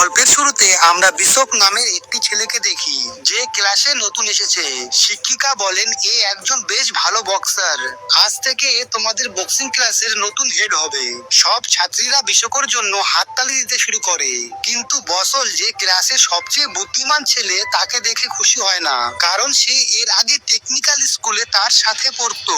গল্পের শুরুতে আমরা বিশপ নামের একটি ছেলেকে দেখি, যে ক্লাসে নতুন এসেছে। শিক্ষিকা বলেন, এ একজন বেশ ভালো বক্সার আজ থেকে এ তোমাদের বক্সিং ক্লাসের নতুন হেড হবে। সব ছাত্রীরা বিশকর জন্য হাততালি দিতে শুরু করে। কিন্তু বসল যে ক্লাসের সবচেয়ে বুদ্ধিমান ছেলে তাকে দেখে খুশি হয় না। কারণ সে এর আগে টেকনিক্যাল স্কুলে তার সাথে পড়তো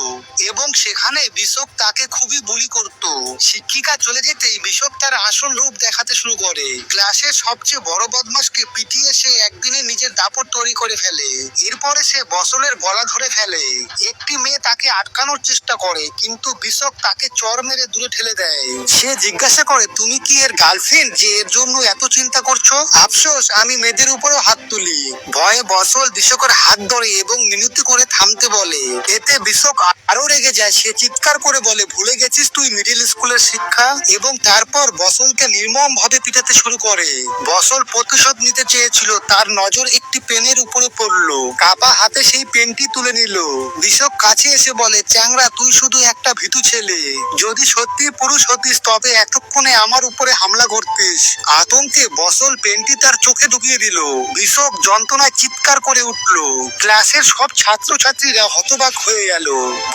এবং সেখানে বিশপ তাকে খুবই বুলি করত। শিক্ষিকা চলে যেতেই বিশপ তার আসল রূপ দেখাতে শুরু করে। ক্লাসের সবচেয়ে বড় বদমাসকে পিটিয়ে সে একদিনে নিজের দাপট তৈরি করে ফেলে। এরপরে সে বসলের গলা ধরে ফেলে। একটি মেয়ে তাকে আটকানোর চেষ্টা করে, কিন্তু বিশপ তাকে চর মেরে দূরে ঠেলে দেয়। সে জিজ্ঞাসা করে, তুমি কি এর গার্লফ্রেন্ড যে এর জন্য এত চিন্তা করছ? আফসোস, আমি মেয়েদের উপরেও হাত তুলি। ভয়ে বসল বিশকর হাত ধরে এবং মিনতি করে থামতে বলে। এতে বিশক আরও রেগে যায়। সে চিৎকার করে বলে, ভুলে গেছিস তুই মিডিল স্কুলের শিক্ষা? এবং তারপর বসলকে নির্মম ভাবে পিটাতে শুরু করে। বসল প্রতিশোধ নিতে চেয়েছিল। তার নজর একটি পেনের উপরে পড়ল। কাপা হাতে সেই পেনটি তুলে নিল। বিষক কাছে এসে বলে চ্যাংরা তুই শুধু একটা ভীতু ছেলে। যদি সত্যি পুরুষ হতিস, তবে এতক্ষণে আমার উপরে হামলা করতিস। আতঙ্কে বসল পেনটি তার চোখে ঢুকিয়ে দিল। বিষক যন্ত্রণায় চিৎকার করে উঠল। ক্লাসের সব ছাত্রছাত্রীরা হতবাক হয়ে গেল।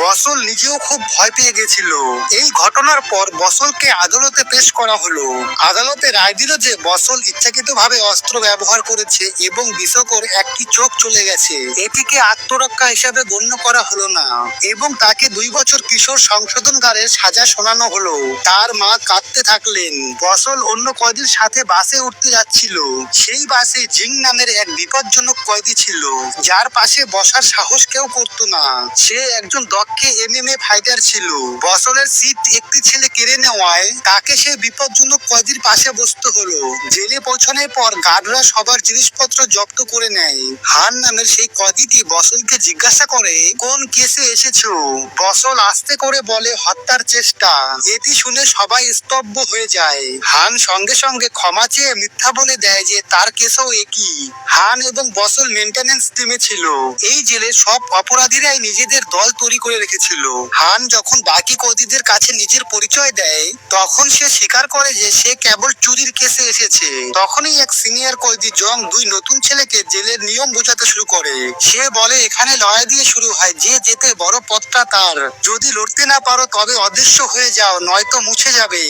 বসল নিজেও খুব ভয় পেয়ে গেছিল। এই ঘটনার পর বসলকে আদালতে পেশ করা হলো। আদালতে রায় দিল যে বসল ইচ্ছাকৃতভাবে অস্ত্র ব্যবহার করেছে এবং বিশকর একটি চোখ চলে গেছে। এটিকে আত্মরক্ষা হিসাবে গণ্য করা হলো না এবং তাকে দুই বছর কিশোর সংশোধনগারের সাজা শোনানো হলো। তার মা কাঁদতে থাকলেন। বসল অন্য কয়েদির সাথে বাসে উঠতে যাচ্ছিল। সেই বাসে জিং নামের এক বিপজ্জনক কয়েদি ছিল। যার পাশে বসার সাহস কেউ করতো না। সে একজন দক্ষ এমএমএ ফাইটার ছিল। বসলের সিট একটি ছেলে কেড়ে নেওয়ায় তাকে সে বিপজ্জনক কয়েদির পাশে বসতে হলো। জেলে পৌঁছানোর পর গার্ডরা সবার জিনিসপত্র জব্দ করে নেয়। হান নামের সেই কয়েদিটি বসলকে জিজ্ঞাসা করে, কোন কেসে এসেছ? বসল আস্তে করে বলে, হত্যার চেষ্টা। এটি শুনে সবাই স্তব্ধ হয়ে যায়। হান সঙ্গে সঙ্গে ক্ষমা চেয়ে মিথ্যা বলে দেয় যে, তার কেসও একই। হান এবং বসল মেন্টেনেন্স টিমে ছিল। এই জেলে সব অপরাধীরাই নিজেদের দল তৈরি করে রেখেছিল হান যখন বাকি কয়েদিদের কাছে নিজের পরিচয় দেয়, তখন সে স্বীকার করে যে সে কেবল চুরির কেসে এসেছে। তখনই এক সিনিয়র কয়েদি জং দুই নতুন ছেলেকে জেলের নিয়ম বোঝাতে শুরু করে। সে বলে, এখানে লড়াই দিয়ে শুরু হয়, যে যেতে বড় পথটা তার। যদি লড়তে না পারো, তবে অদৃশ্য হয়ে যাও, নয়তো মুছে যাবে।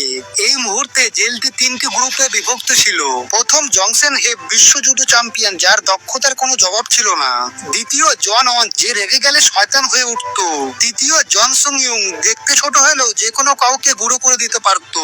এই মুহূর্তে জেলটি তিনটি গ্রুপে বিভক্ত ছিল। প্রথম জংসেন হেব বিশ্বযুদ্ধ চ্যাম্পিয়ন, যার দক্ষতার কোনো জবাব ছিল না। দ্বিতীয় জন অন, যে রেগে গেলে শয়তান হয়ে উঠতো। তৃতীয় জনসং ইউং দেখতে ছোট হলেও যে কোনো কাউকে গুঁড়ো করে দিতে পারতো।